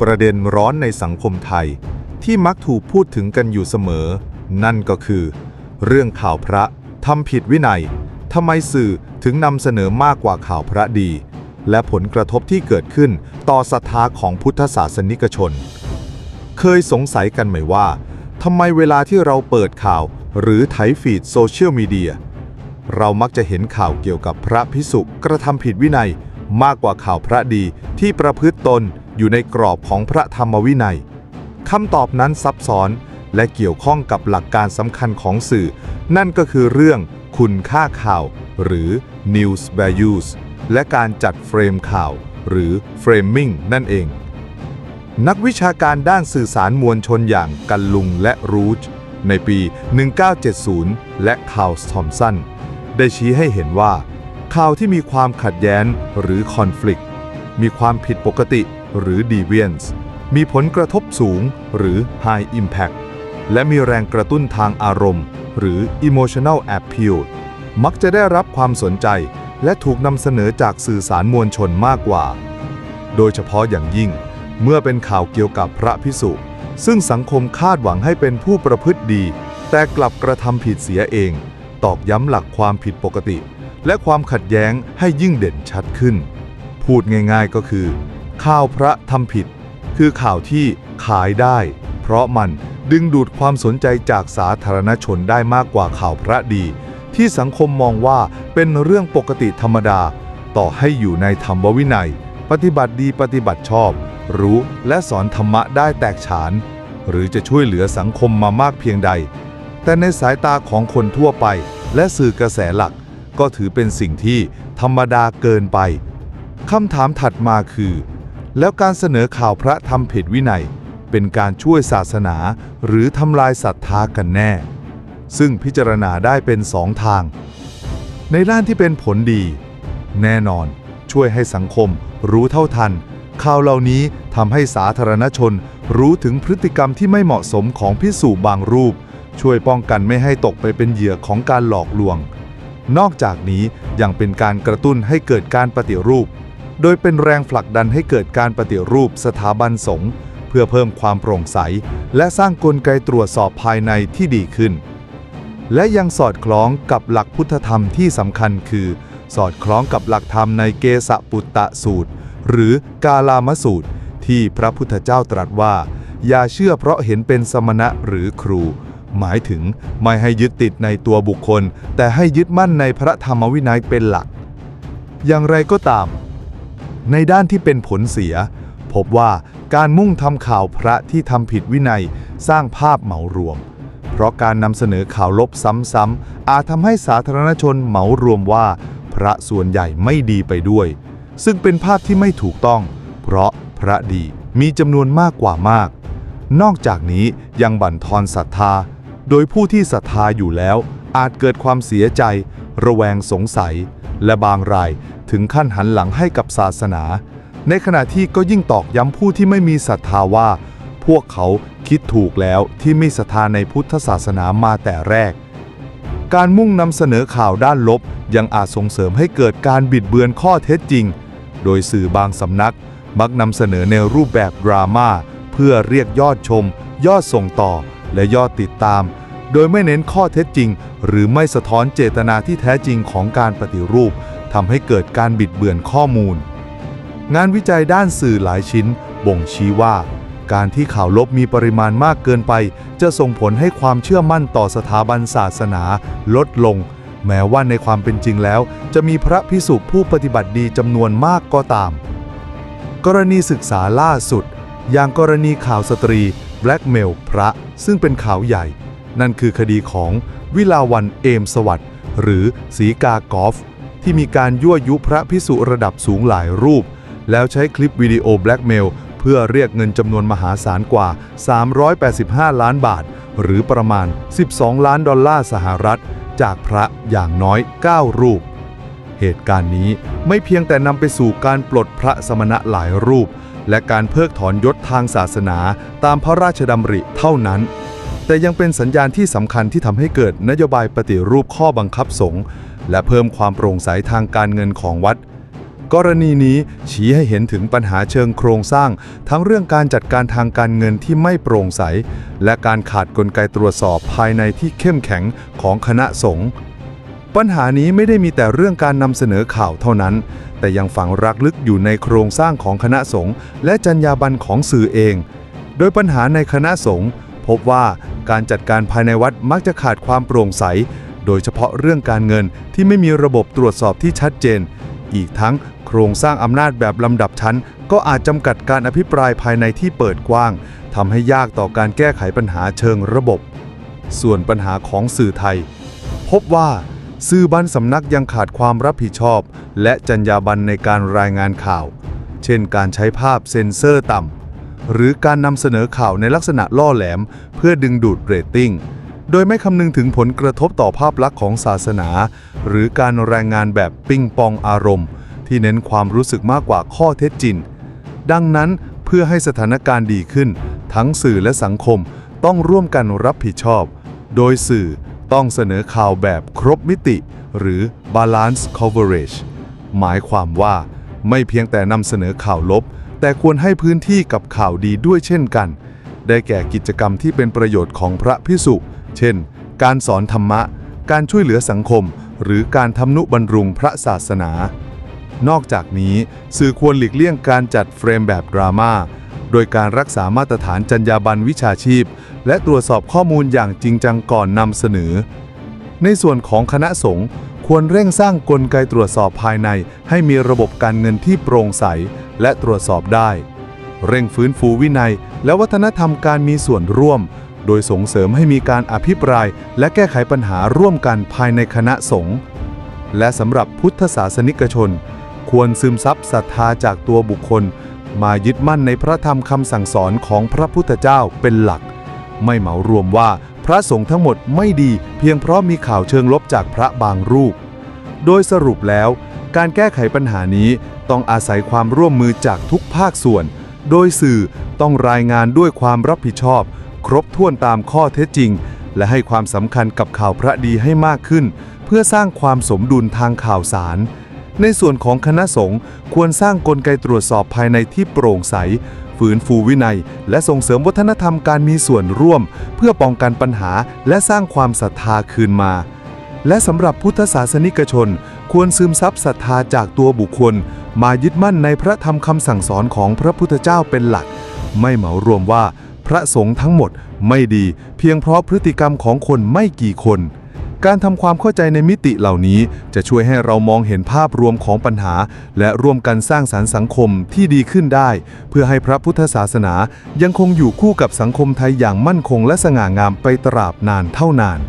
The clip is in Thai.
ประเด็นร้อนในสังคมไทย ที่มักถูกพูดถึงกันอยู่เสมอ นั่นก็คือ เรื่องข่าวพระทำผิดวินัยทำไมสื่อถึงนำเสนอมากกว่าข่าวพระดี และผลกระทบที่เกิดขึ้นต่อศรัทธาของพุทธศาสนิกชน เคยสงสัยกันไหมว่าทำไมเวลาที่เราเปิดข่าวหรือไถฟีดโซเชียลมีเดียเรามักจะเห็นข่าวเกี่ยวกับพระพิสุกระทำผิดวินัยมากกว่าข่าวพระดีที่ประพฤติตน อยู่ในกรอบของพระธรรมวินัยคำตอบนั้นซับซ้อนและเกี่ยวข้องกับหลักการสำคัญของสื่อ นั่นก็คือเรื่องคุณค่าข่าว หรือ news values และการจัดเฟรมข่าว หรือ framing นั่นเอง นักวิชาการด้านสื่อสารมวลชนอย่างกันลุงและรูชในปี 1970 และคาร์ทอมสันได้ชี้ให้เห็นว่า ข่าวที่มีความขัดแย้งหรือคอน FLICT มีความผิดปกติ หรือ deviance มีผลกระทบสูงหรือ high impact และมีแรงกระตุ้นทางอารมณ์ หรือ emotional appeal มักจะได้รับความสนใจ และถูกนำเสนอจากสื่อสารมวลชนมากกว่า โดยเฉพาะอย่างยิ่ง เมื่อเป็นข่าวเกี่ยวกับพระพิสุซึ่งสังคมคาดหวังให้เป็นผู้ประพฤติดี แต่กลับกระทำผิดเสียเอง ตอกย้ำหลักความผิดปกติ และความขัดแย้งให้ยิ่งเด่นชัดขึ้น พูดง่ายๆก็คือ ข่าวพระทำผิด คือข่าวที่ขายได้ เพราะมันดึงดูดความสนใจจากสาธารณชนได้มากกว่าข่าวพระดี ที่สังคมมองว่าเป็นเรื่องปกติธรรมดา ต่อให้อยู่ในธรรมวินัย ปฏิบัติดีปฏิบัติชอบ รู้และสอนธรรมะได้แตกฉาน หรือจะช่วยเหลือสังคมมามากเพียงใด แต่ในสายตาของคนทั่วไป และสื่อกระแสหลัก ก็ถือเป็นสิ่งที่ธรรมดาเกินไปคำถามถัดมาคือ แล้วการเสนอข่าวพระทำผิดวินัย เป็นการช่วยศาสนาหรือทำลายศรัทธากันแน่ ซึ่งพิจารณาได้เป็นสองทาง ในด้านที่เป็นผลดี แน่นอน ช่วยให้สังคมรู้เท่าทัน ข่าวเหล่านี้ทำให้สาธารณชนรู้ถึงพฤติกรรมที่ไม่เหมาะสมของพิสูบางรูป ช่วยป้องกันไม่ให้ตกไปเป็นเหยื่อของการหลอกลวง นอกจากนี้ยังเป็นการกระตุ้นให้เกิดการปฏิรูป โดยเป็นแรงผลักดันให้เกิดการปฏิรูปสถาบันสงฆ์เพื่อเพิ่มความโปร่งใส และสร้างกลไกตรวจสอบภายในที่ดีขึ้น และยังสอดคล้องกับหลักพุทธธรรมที่สำคัญคือ สอดคล้องกับหลักธรรมในเกสปุตตะสูตร หรือกาลามสูตร ที่พระพุทธเจ้าตรัสว่า อย่าเชื่อเพราะเห็นเป็นสมณะหรือครู หมายถึงไม่ให้ยึดติดในตัวบุคคล แต่ให้ยึดมั่นในพระธรรมวินัยเป็นหลัก อย่างไรก็ตาม ในด้านที่เป็นผลเสีย พบว่าการมุ่งทำข่าวพระที่ทำผิดวินัยสร้างภาพเหมารวม เพราะการนำเสนอข่าวลบซ้ำๆอาจทำให้สาธารณชนเหมารวมว่า พระส่วนใหญ่ไม่ดีไปด้วย ซึ่งเป็นภาพที่ไม่ถูกต้อง เพราะพระดีมีจำนวนมากกว่ามาก นอกจากนี้ยังบั่นทอนศรัทธา โดยผู้ที่ศรัทธาอยู่แล้วอาจเกิดความเสียใจ ระแวงสงสัย และบางราย ถึงขั้นหันหลังให้กับศาสนา ในขณะที่ก็ยิ่งตอกย้ำผู้ที่ไม่มีศรัทธาว่า พวกเขาคิดถูกแล้วที่ไม่ศรัทธาในพุทธศาสนามาแต่แรก การมุ่งนำเสนอข่าวด้านลบ ยังอาจส่งเสริมให้เกิดการบิดเบือนข้อเท็จจริง โดยสื่อบางสำนักมักนำเสนอในรูปแบบดราม่าเพื่อเรียกยอดชม ยอดส่งต่อ และยอดติดตาม โดยไม่เน้นข้อเท็จจริง หรือไม่สะท้อนเจตนาที่แท้จริงของการปฏิรูป ทำให้เกิดการบิดเบือนข้อมูล งานวิจัยด้านสื่อหลายชิ้น บ่งชี้ว่า การที่ข่าวลบมีปริมาณมากเกินไป จะส่งผลให้ความเชื่อมั่นต่อสถาบันศาสนาลดลง แม้ว่าในความเป็นจริงแล้ว จะมีพระพิสุผู้ปฏิบัติดีจำนวนมากก็ตาม กรณีศึกษาล่าสุด อย่างกรณีข่าวสตรีแบล็กเมลพระซึ่งเป็นข่าวใหญ่ นั่นคือคดีของวิลาวันเอมสวัสด์หรือสีกากอฟ ที่มีการยั่วยุพระพิสุระดับสูงหลายรูป แล้วใช้คลิปวิดีโอแบล็กเมลเพื่อเรียกเงินจำนวนมหาศาลกว่า 385 ล้านบาท หรือประมาณ 12 ล้านดอลลาร์สหรัฐ จากพระอย่างน้อย 9 รูป เหตุการณ์นี้ไม่เพียงแต่นำไปสู่การปลดพระสมณะหลายรูป และการเพิกถอนยศทางศาสนาตามพระราชดำริเท่านั้น แต่ยังเป็นสัญญาณที่สำคัญที่ทำให้เกิดนโยบายปฏิรูปข้อบังคับสงฆ์ และเพิ่มความโปร่งใสทางการเงินของวัด กรณีนี้ชี้ให้เห็นถึงปัญหาเชิงโครงสร้าง ทั้งเรื่องการจัดการทางการเงินที่ไม่โปร่งใส และการขาดกลไกตรวจสอบภายในที่เข้มแข็งของคณะสงฆ์ปัญหานี้ไม่ได้มีแต่เรื่องการนำเสนอข่าวเท่านั้น แต่ยังฝังรักลึกอยู่ในโครงสร้างของคณะสงฆ์และจรรยาบรรณของสื่อเอง โดยปัญหาในคณะสงฆ์พบว่าการจัดการภายในวัดมักจะขาดความโปร่งใส โดยเฉพาะเรื่องการเงินที่ไม่มีระบบตรวจสอบที่ชัดเจน อีกทั้งโครงสร้างอำนาจแบบลำดับชั้น ก็อาจจำกัดการอภิปรายภายในที่เปิดกว้างทำให้ยากต่อการแก้ไขปัญหาเชิงระบบ ส่วนปัญหาของสื่อไทย พบว่าสื่อบันสำนักยังขาดความรับผิดชอบ และจรรยาบรรณในการรายงานข่าว เช่น การใช้ภาพเซ็นเซอร์ต่ำหรือการนำเสนอข่าวในลักษณะล่อแหลม เพื่อดึงดูดเรตติ้ง โดยไม่คำนึงถึงผลกระทบต่อภาพลักษณ์ของศาสนา หรือการแรายงานแบบปิ้งปองอารมณ์ ที่เน้นความรู้สึกมากกว่าข้อเท็จจริง ดังนั้นเพื่อให้สถานการณ์ดีขึ้น ทั้งสื่อและสังคมต้องร่วมกันรับผิดชอบ โดยสื่อต้องเสนอข่าวแบบครบมิติ หรือ balance coverage หมายความว่า ไม่เพียงแต่นำเสนอข่าวลบ แต่ควรให้พื้นที่กับข่าวดีด้วยเช่นกัน ได้แก่กิจกรรมที่เป็นประโยชน์ของพระพิสุ เช่น การสอนธรรมะ การช่วยเหลือสังคม หรือการทำนุบำรุงพระศาสนา นอกจากนี้ สื่อควรหลีกเลี่ยงการจัดเฟรมแบบดราม่าโดยการรักษามาตรฐานจรรยาบรรณวิชาชีพ และตรวจสอบข้อมูลอย่างจริงจังก่อนนำเสนอ ในส่วนของคณะสงฆ์ควรเร่งสร้างกลไกตรวจสอบภายใน ให้มีระบบการเงินที่โปร่งใส และตรวจสอบได้ เร่งฟื้นฟูวินัย และวัฒนธรรมการมีส่วนร่วม โดยส่งเสริมให้มีการอภิปราย และแก้ไขปัญหาร่วมกันภายในคณะสงฆ์และสำหรับพุทธศาสนิกชน ควรซึมซับศรัทธาจากตัวบุคคล มายึดมั่นในพระธรรมคำสั่งสอนของพระพุทธเจ้าเป็นหลัก ไม่เหมารวมว่าพระสงฆ์ทั้งหมดไม่ดีเพียงเพราะมีข่าวเชิงลบจากพระบางรูป โดยสรุปแล้ว การแก้ไขปัญหานี้ต้องอาศัยความร่วมมือจากทุกภาคส่วน โดยสื่อต้องรายงานด้วยความรับผิดชอบ ครบถ้วนตามข้อเท็จจริง และให้ความสำคัญกับข่าวพระดีให้มากขึ้น เพื่อสร้างความสมดุลทางข่าวสาร ในส่วนของคณะสงฆ์ควรสร้างกลไกตรวจสอบภายในที่โปร่งใส ฝืนฟูวินัย และส่งเสริมวัฒนธรรมการมีส่วนร่วม เพื่อป้องกันปัญหาและสร้างความศรัทธาคืนมาและสำหรับพุทธศาสนิกชน ควรซึมซับศรัทธาจากตัวบุคคล มายึดมั่นในพระธรรมคำสั่งสอนของพระพุทธเจ้าเป็นหลัก ไม่เหมารวมว่า พระสงฆ์ทั้งหมดไม่ดีเพียงเพราะพฤติกรรมของคนไม่กี่คน การทำความเข้าใจในมิติเหล่านี้จะช่วยให้เรามองเห็นภาพรวมของปัญหา และร่วมกันสร้างสรรค์สังคมที่ดีขึ้นได้ เพื่อให้พระพุทธศาสนายังคงอยู่คู่กับสังคมไทยอย่างมั่นคงและสง่างามไปตราบนานเท่านาน